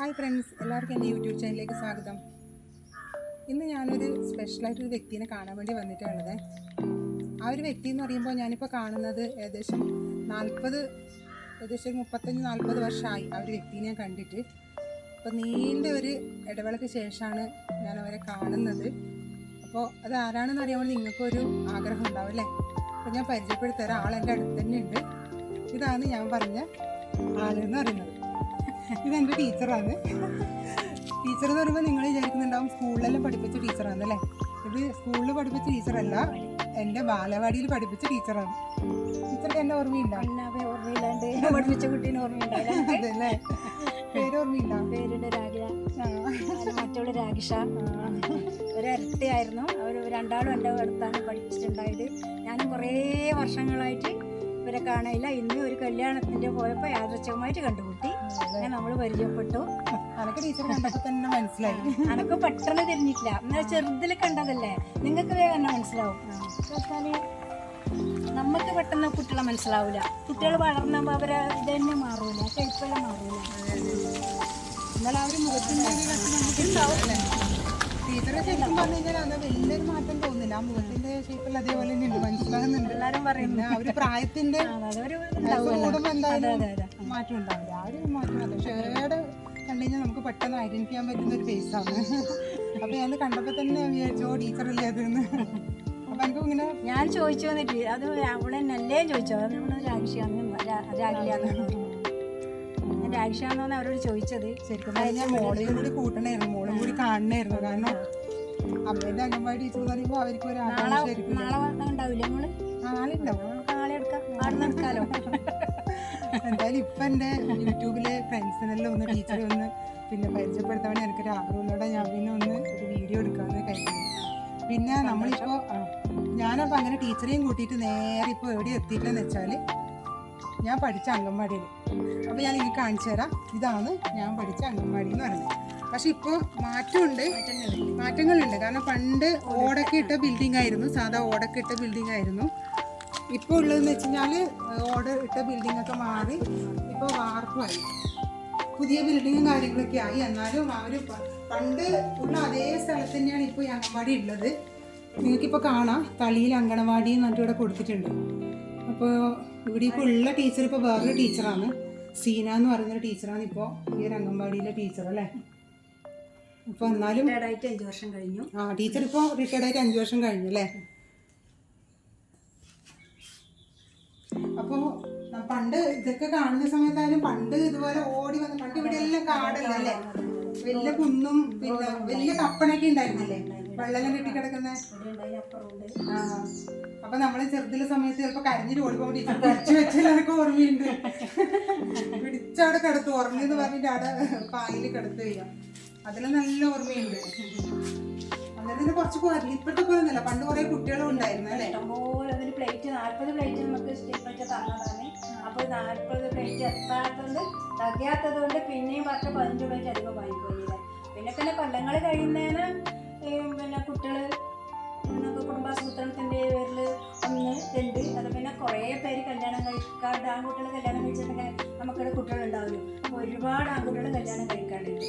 Hi friends എല്ലാവർക്കും എന്റെ YouTube ചാനലിലേക്ക് സ്വാഗതം. ഇന്ന് ഞാനൊരു സ്പെഷ്യലായിട്ടൊരു വ്യക്തിനെ കാണാൻ വേണ്ടി വന്നിട്ടുള്ളത് ആ ഒരു വ്യക്തി എന്ന് പറയുമ്പോൾ ഞാനിപ്പോൾ കാണുന്നത് ഏകദേശം നാൽപ്പത് ഏകദേശം മുപ്പത്തഞ്ച് നാൽപ്പത് വർഷമായി ആ ഒരു വ്യക്തിയെ ഞാൻ കണ്ടിട്ട്. അപ്പോൾ നീണ്ട ഒരു ഇടവേളയ്ക്ക് ശേഷമാണ് ഞാൻ അവരെ കാണുന്നത്. അപ്പോൾ അത് ആരാണെന്ന് അറിയാൻ വേണ്ടി നിങ്ങൾക്കൊരു ആഗ്രഹം ഉണ്ടാവും അല്ലേ? അപ്പോൾ ഞാൻ പരിചയപ്പെടുത്തരാം. ആൾ എന്റെ അടുത്ത് തന്നെ ഉണ്ട് ഇതാണ് ഞാൻ പറഞ്ഞ ആളെന്ന് പറയുന്നത്. ഇതെന്റെ ടീച്ചറാണ്. ടീച്ചർ എന്ന് പറയുമ്പോൾ നിങ്ങൾ വിചാരിക്കുന്നുണ്ടാവും സ്കൂളിലെല്ലാം പഠിപ്പിച്ച ടീച്ചറാണ് അല്ലേ? ഇത് സ്കൂളിൽ പഠിപ്പിച്ച ടീച്ചറല്ല എന്റെ ബാലവാടിയിൽ പഠിപ്പിച്ച ടീച്ചറാണ്. ടീച്ചർക്ക് എന്നെ ഓർമ്മയില്ല ഓർമ്മയില്ലാണ്ട് പഠിപ്പിച്ച കുട്ടീനെ ഓർമ്മയില്ല അതല്ലേ? പേര് ഓർമ്മയില്ല പേരുടെ രാഗില. മറ്റുള്ള രാഗിഷ. ഒരു ഇരട്ടയായിരുന്നു അവർ രണ്ടാളും എന്റെ അടുത്താണ് പഠിപ്പിച്ചിട്ടുണ്ടായത്. ഞാൻ കുറേ വർഷങ്ങളായിട്ട് ഇവരെ കാണയില്ല ഇന്ന് ഒരു കല്യാണത്തിന്റെ പോയപ്പോൾ യാദൃച്ഛികമായിട്ട് കണ്ടുമുട്ടി. അങ്ങനെ നമ്മൾ പരിചയപ്പെട്ടു. അനക്ക് ടീച്ചർ കണ്ടപ്പോൾ തന്നെ മനസ്സിലായി. അനക്ക് പെട്ടെന്ന് തിരിഞ്ഞിട്ടില്ല. എന്നാൽ ചെറുതിൽ കണ്ടതല്ലേ? നിങ്ങൾക്ക് വേഗം മനസ്സിലാവും. നമുക്ക് പെട്ടെന്ന് കുട്ടികളെ മനസ്സിലാവില്ല കുട്ടികൾ വളർന്നപ്പോൾ അവരെ ഇത് തന്നെ മാറൂല. കഴിപ്പല്ല മാറൂല. എന്നാൽ ഒരു മുഖത്തിന്റെ ഒരു ഇതൊക്കെ നമുക്ക് ഉണ്ടാവും അല്ലേ ടീച്ചറെ ശരിക്കും പറഞ്ഞു കഴിഞ്ഞാൽ അത് വലിയൊരു മാറ്റം തോന്നുന്നില്ല. ആ മുഖത്തിന്റെ ഷേപ്പിൽ അതേപോലെ തന്നെ മനസ്സിലാകുന്നുണ്ട്. എല്ലാവരും പറയുന്നു. ആ ഒരു പ്രായത്തിന്റെ കൂടുമ്പോൾ എന്തായാലും മാറ്റം ഉണ്ടാവില്ല. ആ ഒരു മാറ്റം അല്ല പക്ഷേ കണ്ടു കഴിഞ്ഞാൽ നമുക്ക് പെട്ടെന്ന് ഐഡന്റിഫൈ ചെയ്യാൻ പറ്റുന്ന ഒരു ഫേസാണ് അപ്പൊ ഞാൻ കണ്ടപ്പോൾ തന്നെ വിചാരിച്ചു ഓ ടീച്ചറല്ലേ അതെന്ന് അപ്പൊ എനിക്ക് ഇങ്ങനെ ഞാൻ ചോദിച്ചു വന്നിട്ട് അത് അവളെ നല്ലേ ചോദിച്ചു. അത് നമ്മൾ രാഗിഷാന്ന് രാഗിലാന്ന് രാജ്യാന്നാണ് അവരോട് ചോദിച്ചത്. ശരിക്കും ഞാൻ മോളെയും കൂടി കൂട്ടണായിരുന്നു. മോളും കൂടി കാണണായിരുന്നു. കാരണം അമ്മേന്റെ അംഗൻവാടി ടീച്ചർ എന്ന് പറയുമ്പോൾ അവർക്ക് ഒരു നാളെ ശരിക്കും നാളെ ഉണ്ടാവില്ല നമ്മൾ ആളുണ്ടാവും നമുക്ക് നാളെ എടുക്കാം. ആടുന്ന് എടുക്കാലോ എന്തായാലും ഇപ്പൊ എന്റെ യൂട്യൂബിലെ ഫ്രണ്ട്സിനെല്ലാം ഒന്ന് ടീച്ചറെ ഒന്ന് പിന്നെ പരിചയപ്പെടുത്താൻ വേണ്ടി എനിക്കൊരു ഞാൻ പിന്നെ ഒന്ന് ഒരു വീഡിയോ എടുക്കാമെന്ന് കഴിഞ്ഞു പിന്നെ നമ്മളിപ്പോ ഞാനപ്പോൾ ഞാനപ്പോ അങ്ങനെ ടീച്ചറെയും കൂട്ടിയിട്ട് നേരെ ഇപ്പൊ എവിടെ എത്തിയിട്ടെന്ന് വെച്ചാൽ ഞാൻ പഠിച്ച അംഗൻവാടിയിൽ അപ്പോൾ ഞാൻ നിങ്ങൾക്ക് കാണിച്ചു തരാം. ഇതാണ് ഞാൻ പഠിച്ച അംഗൻവാടി എന്ന് പറയുന്നത്. പക്ഷെ ഇപ്പോൾ മാറ്റമുണ്ട്. മാറ്റങ്ങളുണ്ട്. കാരണം പണ്ട് ഓടൊക്കെ ഇട്ട ബിൽഡിംഗ് ആയിരുന്നു. സാധാ ഓടൊക്കെ ഇട്ട ബിൽഡിംഗ് ആയിരുന്നു. ഇപ്പോൾ ഉള്ളതെന്ന് വെച്ച് കഴിഞ്ഞാൽ ഓർഡർ ഇട്ട ബിൽഡിംഗ് ഒക്കെ മാറി ഇപ്പോൾ വാർപ്പായി പുതിയ ബിൽഡിങ്ങും കാര്യങ്ങളൊക്കെ ആയി. എന്നാലും അവർ പണ്ട് ഉള്ള അതേ സ്ഥലത്ത് തന്നെയാണ് ഇപ്പോൾ ഈ അംഗൻവാടി ഉള്ളത്. നിങ്ങൾക്കിപ്പോൾ കാണാം. തളിയിൽ അങ്കണവാടി എന്ന് പറഞ്ഞിട്ട് ഇവിടെ കൊടുത്തിട്ടുണ്ട്. അപ്പോൾ ഇവിടെ ഇപ്പോൾ ഉള്ള ടീച്ചർ ഇപ്പോൾ വേറൊരു ടീച്ചറാണ് സീന എന്ന് പറയുന്നൊരു ടീച്ചറാണ് ഇപ്പോൾ ഈ ഒരു അംഗൻവാടിയിലെ ടീച്ചർ അല്ലേ? അപ്പോൾ എന്നാലും റിട്ടയർഡായിട്ട് അഞ്ച് വർഷം കഴിഞ്ഞു. ആ ടീച്ചർ ഇപ്പോൾ റിട്ടയർഡായിട്ട് അഞ്ച് വർഷം കഴിഞ്ഞു അല്ലേ? അപ്പോൾ പണ്ട് ഇതൊക്കെ കാണുന്ന സമയത്തായാലും പണ്ട് ഇതുപോലെ ഓടി വന്ന് പണ്ട് ഇവിടെ എല്ലാം കാടല്ലേ വലിയ കുന്നും പിന്നെ വലിയ കപ്പണൊക്കെ ഉണ്ടായിരുന്നല്ലേ? വെള്ളം കെട്ടിക്കിടക്കുന്ന. കിടക്കുന്ന ആ. അപ്പൊ നമ്മൾ ചെറുതിലെ സമയത്ത് ചിലപ്പോ കരഞ്ഞിട്ട് ഓടിപ്പോ ടീച്ചർ വെച്ചാലൊക്കെ ഓർമ്മയുണ്ട്. പിടിച്ചവിടെ കിടത്തു. ഉറങ്ങെന്ന് പറഞ്ഞിട്ട് അവിടെ പായിൽ കിടത്തു ചെയ്യാം അതിലും നല്ല ഓർമ്മയുണ്ട്. അന്നേരം കുറച്ച് കുറഞ്ഞു ഇപ്പോഴത്തെ പോലെ പണ്ട് കുറെ കുട്ടികളും ഉണ്ടായിരുന്നു അല്ലേ? പ്ലേറ്റ് നാൽപ്പത് പ്ലേറ്റ് നമുക്ക് സ്റ്റേറ്റ് തന്നതാണ്. അപ്പോൾ നാൽപ്പത് പ്ലേറ്റ് എത്താത്തതുകൊണ്ട് തികയാത്തത് കൊണ്ട് പിന്നെയും പത്ത് പതിനഞ്ച് പ്ലേറ്റ് അധികം വായിക്കുന്നില്ല പിന്നെ പിന്നെ കൊല്ലങ്ങൾ കഴിയുന്നതിന് പിന്നെ കുട്ടികൾ കുടുംബാസൂത്രണത്തിന്റെ പേരിൽ ഒന്ന് രണ്ട് അത് പിന്നെ കുറേ പേര് കല്യാണം കഴിക്കാണ്ട് ആൺകുട്ടികൾ കല്യാണം കഴിച്ചിട്ടുണ്ടെങ്കിൽ നമുക്കിവിടെ കുട്ടികളുണ്ടാവില്ല അപ്പോൾ ഒരുപാട് ആൺകുട്ടികൾ കല്യാണം കഴിക്കാറുണ്ട്.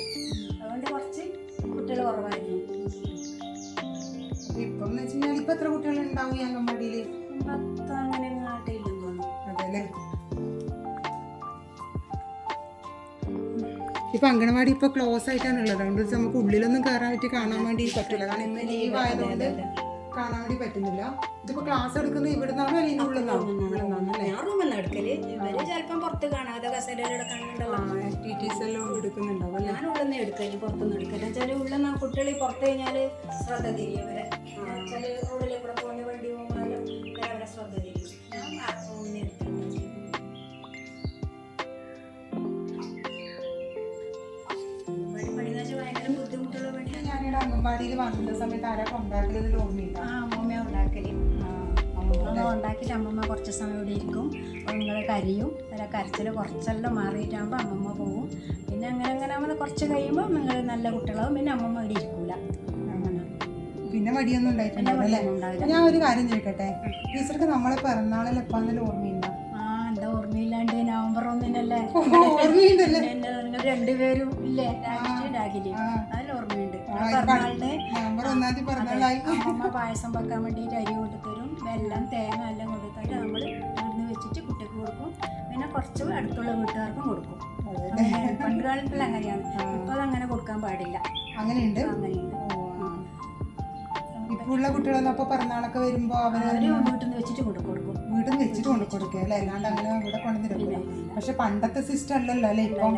അതുകൊണ്ട് കുറച്ച് കുട്ടികൾ കുറവായിരുന്നു ഇപ്പം എന്ന് വെച്ച് ഇപ്പൊ എത്ര കുട്ടികൾ ഉണ്ടാവും ഈ അംഗൻവാടിയിൽ പത്ത് അങ്ങനെ നാട്ടിലെന്ന് തോന്നുന്നു അല്ലേ ഇപ്പൊ അംഗനവാടി ഇപ്പൊ ക്ലോസ് ആയിട്ടാണുള്ളത്. അതുകൊണ്ട് നമുക്ക് ഉള്ളിലൊന്നും കയറാൻ പറ്റി കാണാൻ വേണ്ടി പറ്റില്ല. കാരണം ഇന്ന് ലീവ് ആയതുകൊണ്ട് കാണാൻ വേണ്ടി പറ്റുന്നില്ല. ഇതിപ്പോ ക്ലാസ് എടുക്കുന്നത് ഇവിടുന്നാണോ അല്ലെങ്കിൽ ഉള്ളിൽ നിന്നാണോ? എടുക്കൽ. ഇവർ ചിലപ്പം പുറത്ത് കാണാതെ എടുക്കുന്നുണ്ടാവും അല്ലേ? ഞാൻ ഉള്ളിൽ നിന്ന് എടുക്കൽ പുറത്തുനിന്ന് എടുക്കൽ വെച്ചാൽ ഉള്ളിൽ നിന്ന് കുട്ടികൾ പുറത്ത് കഴിഞ്ഞാൽ ശ്രദ്ധ തിരിയും ഇവരെ. ഞാനിവിടെ അംഗൻവാടിയിൽ വന്ന സമയത്ത് ആരാ കൊണ്ടാക്കലതിൽ ഓർമ്മയില്ല ആ അമ്മമ്മ ഉണ്ടാക്കൽ അമ്മ ഉണ്ടാക്കിയിട്ട് അമ്മമ്മ കുറച്ച് സമയം ഇവിടെ ഇരിക്കും. നിങ്ങൾ കരയും. അല്ല കരച്ചിൽ കുറച്ചെല്ലാം മാറിയിട്ടാകുമ്പോൾ അമ്മമ്മ പോവും. പിന്നെ അങ്ങനെ അങ്ങനെ നമ്മൾ കുറച്ച് കഴിയുമ്പോൾ നിങ്ങൾ നല്ല കുട്ടികളാവും. പിന്നെ അമ്മമ്മ ഇവിടെ ഇരിക്കൂല. പിന്നെ മടിയൊന്നും ഉണ്ടായിട്ടില്ല ഞാൻ ഒരു കാര്യം ചോദിക്കട്ടെ? ടീച്ചർക്ക് നമ്മളെ പിറന്നാളിൽ എപ്പാന്നല്ല ഓർമ്മയില്ല ആ എന്താ ഓർമ്മയില്ലാണ്ട് നവംബർ ഒന്നിനല്ലേ? ഓർമ്മയുണ്ടല്ലേ? നിങ്ങൾ രണ്ടുപേരും ഇല്ലേ? അതിൽ പിറന്നാളിന് അമ്മ പായസം വെക്കാൻ വേണ്ടിയിട്ട് അരി കൊണ്ടുതരും വെള്ളം തേങ്ങ എല്ലാം കൊണ്ടുതരും നമ്മൾ ഇവിടുന്ന് വെച്ചിട്ട് കുട്ടിക്ക് കൊടുക്കും. പിന്നെ കുറച്ച് അടുത്തുള്ള വീട്ടുകാർക്കും കൊടുക്കും. പണ്ട് കാലത്തിൽ അങ്ങനെയാണ്. ഇപ്പോൾ അങ്ങനെ കൊടുക്കാൻ പാടില്ല. അങ്ങനെയുണ്ട്. അങ്ങനെയുണ്ട്. ഇപ്പൊ ഉള്ള കുട്ടികളൊന്നും അപ്പൊ പിറന്നാളൊക്കെ വരുമ്പോ അവർ വീട്ടിൽ നിന്ന് വെച്ചിട്ട് കൊണ്ടു കൊടുക്കും. വീട്ടിൽ നിന്ന് വെച്ചിട്ട് കൊണ്ടു കൊടുക്കുക അല്ലേ? അല്ലാണ്ട് അങ്ങനെ ഇവിടെ കൊണ്ടുവന്നിരിക്കില്ല പക്ഷെ പണ്ടത്തെ സിസ്റ്റം അല്ലല്ലോ അല്ലേ? ഇപ്പം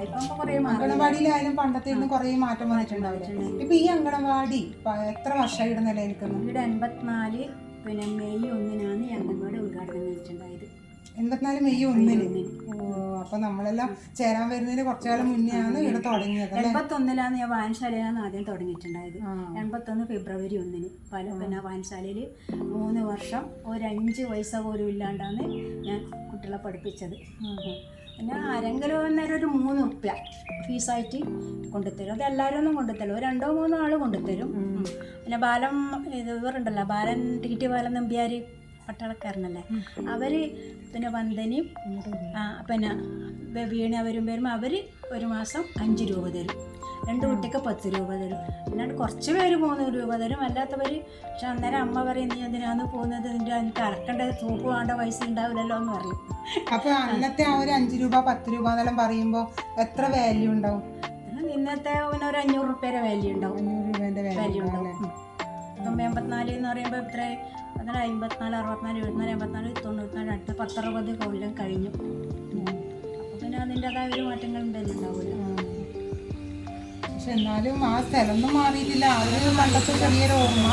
അങ്കണവാടിയിലായാലും പണ്ടത്തെ ഇന്ന് കുറേ മാറ്റം വന്നിട്ടുണ്ടാവില്ലേ ഇപ്പൊ ഈ അംഗനവാടി എത്ര വർഷമായി ഇവിടെ നിലനിൽക്കുന്നു? ഇവിടെ എൺപത്തിനാല് പിന്നെ മെയ് ഒന്നിനാണ് ഈ അംഗൻവാടി ഉദ്ഘാടനം ചെയ്തിട്ടുണ്ടായത്. എൺപത്തിനാല് മെയ് ഒന്നിന്. അപ്പൊ നമ്മളെല്ലാം ചേരാൻ വരുന്നതിന് കുറച്ചു കാലം മുന്നെയാണ് ഇവിടെ തുടങ്ങിയത് എൺപത്തൊന്നിലാണ് ഞാൻ വായനശാലയിലാണ് ആദ്യം തുടങ്ങിയിട്ടുണ്ടായത്. എൺപത്തൊന്ന് ഫെബ്രുവരി ഒന്നിന്. പല പിന്നെ വായനശാലയിൽ മൂന്ന് വർഷം ഒരു അഞ്ച് പൈസ പോലും ഇല്ലാണ്ടാണ് ഞാൻ കുട്ടികളെ പഠിപ്പിച്ചത്. പിന്നെ ആരെങ്കിലും അന്നേരം ഒരു മൂന്ന് ഉപ്പ ഫീസായിട്ട് കൊണ്ടുത്തരും. അത് എല്ലാവരും ഒന്നും കൊണ്ടുത്തരും ഒരു രണ്ടോ മൂന്നോ ആൾ കൊണ്ടുത്തരും. പിന്നെ ബാലം ഇത് ഇവരുണ്ടല്ലോ ബാലൻ ടി ടി ബാലൻ നമ്പ്യാർ പട്ടാളക്കാരനല്ലേ? അവർ പിന്നെ വന്ദനയും പിന്നെ വീണ വരും വരുമ്പോൾ അവർ ഒരു മാസം അഞ്ച് രൂപ തരും. രണ്ട് കുട്ടിക്ക് പത്ത് രൂപ തരും. അല്ലാണ്ട് കുറച്ച് പേര് മൂന്ന് രൂപ തരും. അല്ലാത്തവർ പക്ഷെ അന്നേരം അമ്മ പറയും നീ എന്തിനാന്ന് പോകുന്നത്? നിന്റെ എനിക്ക് അറക്കേണ്ട? തൂക്ക് വേണ്ട പൈസ ഉണ്ടാവില്ലല്ലോ എന്ന് പറയും. അപ്പൊ അന്നത്തെ ആ ഒരു അഞ്ച് രൂപ പത്ത് രൂപ എന്നെല്ലാം പറയുമ്പോ എത്ര വാല്യൂ ഉണ്ടാവും? ഇന്നത്തെ ഒരു അഞ്ഞൂറ് റുപ്യയുടെ വാല്യൂ ഉണ്ടാവും. അഞ്ഞൂറ് രൂപേന്റെ വാല്യൂ വാല്യൂ ഉണ്ടാവും ഉം. എൺപത്തിനാല് എന്ന് പറയുമ്പോൾ ഇത്ര അതിന് അമ്പത്തിനാല് അറുപത്തിനാല് എഴുപത്തിനാല് എൺപത്തിനാല് തൊണ്ണൂറ്റിനാല് അടുത്ത പത്തറുപത് കൊല്ലം കഴിഞ്ഞു. അപ്പോൾ പിന്നെ അതിന്റെതായ ഒരു മാറ്റങ്ങൾ ഉണ്ടാവില്ല പക്ഷെ എന്നാലും ആ സ്ഥലമൊന്നും മാറിയിട്ടില്ല. ആ ഒരു പണ്ടത്തെ ചെറിയൊരു ഓർമ്മ.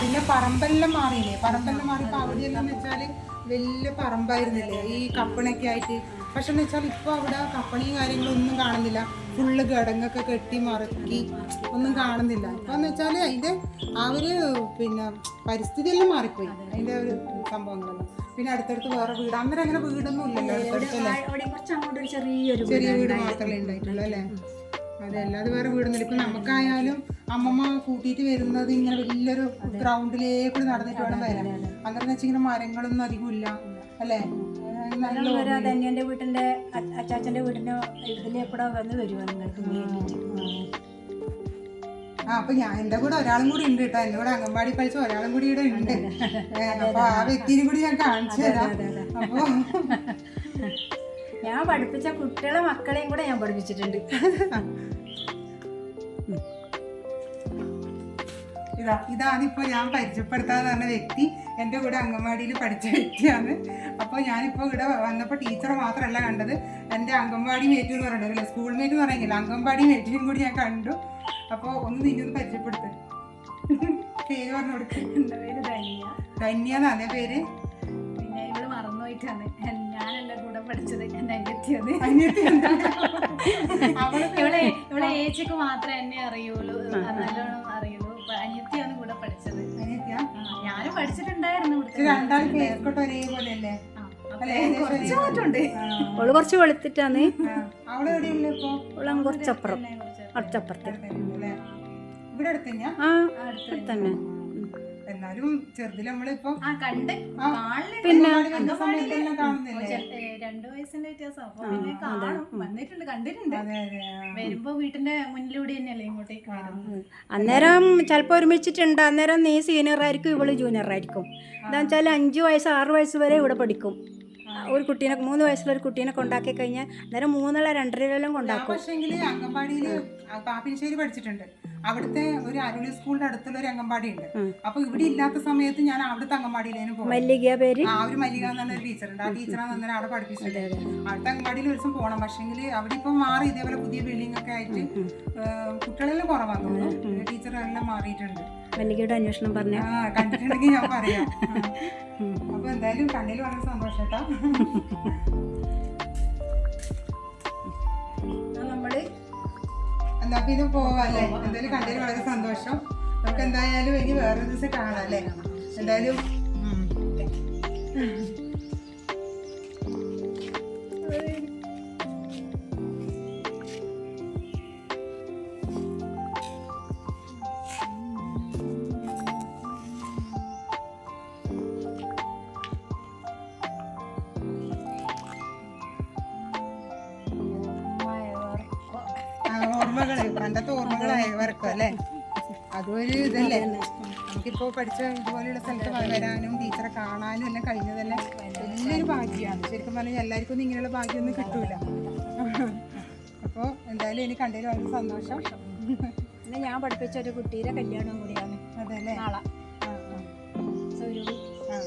പിന്നെ പറമ്പെല്ലാം മാറിയില്ലേ? പറമ്പെല്ലാം മാറിയപ്പോൾ അവിടെയെല്ലാം വെച്ചാൽ വലിയ പറമ്പായിരുന്നില്ലേ? ഈ കപ്പണൊക്കെ ആയിട്ട് പക്ഷെ എന്ന് വെച്ചാൽ ഇപ്പൊ അവിടെ കപ്പണിയും കാര്യങ്ങളും ഒന്നും കാണുന്നില്ല. ഫുള്ള് കിടങ്ങൊക്കെ കെട്ടി മറക്കി ഒന്നും കാണുന്നില്ല. ഇപ്പൊ എന്ന് വെച്ചാൽ അതിന്റെ ആ ഒരു പിന്നെ പരിസ്ഥിതി എല്ലാം മാറിപ്പോയി. അതിന്റെ ഒരു സംഭവങ്ങളെല്ലാം. പിന്നെ അടുത്തടുത്ത് വേറെ വീട്. അന്നേരം അങ്ങനെ വീടൊന്നും ഇല്ലല്ലോ അടുത്തടുത്തല്ലേ ചെറിയ വീട് മാത്രമേ ഉണ്ടായിട്ടുള്ളൂ അല്ലേ? അതെ അല്ലാതെ വേറെ വീടൊന്നുമില്ല ഇപ്പൊ നമുക്കായാലും അമ്മമ്മ കൂട്ടിയിട്ട് വരുന്നത് ഇങ്ങനെ വലിയൊരു ഗ്രൗണ്ടിലേക്കൂടി നടന്നിട്ട് വരാം അന്നേരം അങ്ങനെ വെച്ചിങ്ങനെ മരങ്ങളൊന്നും അധികം ഇല്ല. അല്ലേ? ഏഹ് നല്ല എന്റെ ധന്യന്റെ വീട്ടിന്റെ അ- അച്ചാച്ചന്റെ വീടിന്റെ ഇതിലെ കൂടെ വന്ന് വരുവാ നിങ്ങൾക്ക് ആ അപ്പൊ ഞാൻ എന്റെ കൂടെ ഒരാളും കൂടി ഉണ്ട് കേട്ടോ. എന്റെ കൂടെ അംഗൻവാടി പഠിച്ച ഒരാളും കൂടി ഇവിടെ ഉണ്ട്. അപ്പൊ ആ വ്യക്തിനെ കൂടി ഞാൻ കാണിച്ചു തരാം. അപ്പൊ ഞാൻ പഠിപ്പിച്ച കുട്ടികളെ മക്കളെയും കൂടെ ഞാൻ പഠിപ്പിച്ചിട്ടുണ്ട്. ഇതാ ഇതാണ് ഇപ്പൊ ഞാൻ പരിചയപ്പെടുത്താന്ന് പറഞ്ഞ വ്യക്തി. എന്റെ കൂടെ അംഗൻവാടിയിൽ പഠിച്ച വ്യക്തിയാണ്. അപ്പോൾ ഞാനിപ്പോൾ ഇവിടെ വന്നപ്പോൾ ടീച്ചർ മാത്രമല്ല കണ്ടത്. എന്റെ അംഗൻവാടി മേറ്റും എന്ന് പറഞ്ഞില്ല സ്കൂൾ മേറ്റ് എന്ന് പറയുന്നില്ല അംഗൻവാടി മേറ്റിനും കൂടി ഞാൻ കണ്ടു. അപ്പോൾ ഒന്ന് നിന്നെ ഒന്ന് പരിചയപ്പെടുത്ത്. പേര് പറഞ്ഞു പേര് ധന്യ. ധന്യ അതേ പേര്? പിന്നെ ഇവൾ മറന്നുപോയിട്ടാണ്. ഞാനല്ല കൂടെ പഠിച്ചത് എന്റെ അനിയത്തിയത് അനിയത്തി? അവൾ ഇവളെ ഏച്ചിക്ക് മാത്രമേ എന്നെ അറിയുള്ളൂ. നല്ലോണം ഏകദേശം കുറച്ച് വെളുത്തിട്ടാണ്. അവളങ്ങ് കുറച്ചപ്പുറം. കുറച്ചപ്പുറത്ത് ആ അടുത്ത് തന്നെ എന്നാലും ചെറുതിൽ നമ്മളിപ്പോ. പിന്നെ രണ്ടു വയസ്സിന്റെ വ്യത്യാസം. വന്നിട്ടുണ്ട് കണ്ടിട്ടുണ്ട്. വരുമ്പോ വീട്ടിന്റെ മുന്നിലൂടെ തന്നെയല്ലേ ഇങ്ങോട്ടേക്ക് അന്നേരം ചിലപ്പോ ഒരുമിച്ചിട്ടുണ്ട്. അന്നേരം നീ സീനിയർ ആയിരിക്കും ഇവൾ ജൂനിയർ ആയിരിക്കും. എന്താ വെച്ചാൽ അഞ്ച് വയസ്സ് ആറ് വയസ്സ് വരെ ഇവിടെ പഠിക്കും. ഒരു കുട്ടീനെ മൂന്ന് വയസ്സുള്ള ഒരു കുട്ടീനെ കൊണ്ടാക്കി കഴിഞ്ഞാൽ അന്നേരം മൂന്നുള്ള രണ്ടരയിലെല്ലാം കൊണ്ടാക്കും. പക്ഷേങ്കിൽ അംഗൻവാടിയിൽ പാപ്പിനിശ്ശേരി പഠിച്ചിട്ടുണ്ട്. അവിടുത്തെ ഒരു അരുളി സ്കൂളിന്റെ അടുത്തുള്ള ഒരു അംഗൻവാടി ഉണ്ട്. അപ്പൊ ഇവിടെ ഇല്ലാത്ത സമയത്ത് ഞാൻ അവിടുത്തെ അംഗൻവാടിയിലേനും പോകും മല്ലിക പേര്? ആ ഒരു മല്ലിക എന്ന് പറഞ്ഞ ഒരു ടീച്ചറുണ്ട് ആ ടീച്ചറാണ് അന്നേരം അവിടെ പഠിപ്പിച്ചത്. അവിടുത്തെ അംഗൻവാടിയിൽ ഒരു ദിവസം പോകണം പക്ഷേങ്കിൽ അവിടെ ഇപ്പൊ മാറി ഇതേപോലെ പുതിയ ബിൽഡിംഗ് ഒക്കെ ആയിട്ട് കുട്ടികളെല്ലാം കുറവാന്ന് തോന്നുന്നു. ടീച്ചറെല്ലാം മാറിയിട്ടുണ്ട്. മല്ലികയുടെ അന്വേഷണം പറഞ്ഞു? ആ കണ്ടിട്ടുണ്ടെങ്കിൽ ഞാൻ പറയാം. അപ്പൊ എന്തായാലും കണ്ണിൽ വളരെ സന്തോഷം എന്നാ പിന്നെ പോവാല്ലേ? എന്തായാലും കണ്ടതിൽ വളരെ സന്തോഷം. നമുക്ക് എന്തായാലും ഇനി വേറെ ദിവസം കാണാം അല്ലേ? എന്തായാലും ഓർമ്മകൾ പണ്ടത്തെ ഓർമ്മകളായി വരക്കും അല്ലേ? അതൊരു ഇതല്ലേ? നമുക്കിപ്പോ പഠിച്ച ഇതുപോലെയുള്ള സ്ഥലത്ത് വരാനും ടീച്ചറെ കാണാനും എല്ലാം കഴിഞ്ഞതല്ലേ? വലിയൊരു ഭാഗ്യമാണ് ശരിക്കും പറഞ്ഞാൽ എല്ലാവർക്കും ഒന്നും ഇങ്ങനെയുള്ള ഭാഗ്യമൊന്നും കിട്ടൂല. അപ്പോൾ എന്തായാലും എനിക്ക് കണ്ടതിൽ വളരെ സന്തോഷം. പിന്നെ ഞാൻ പഠിപ്പിച്ച ഒരു കുട്ടിയുടെ കല്യാണം കൂടിയാണ്. അതെ അല്ലേ നാളെ ആ, ആ.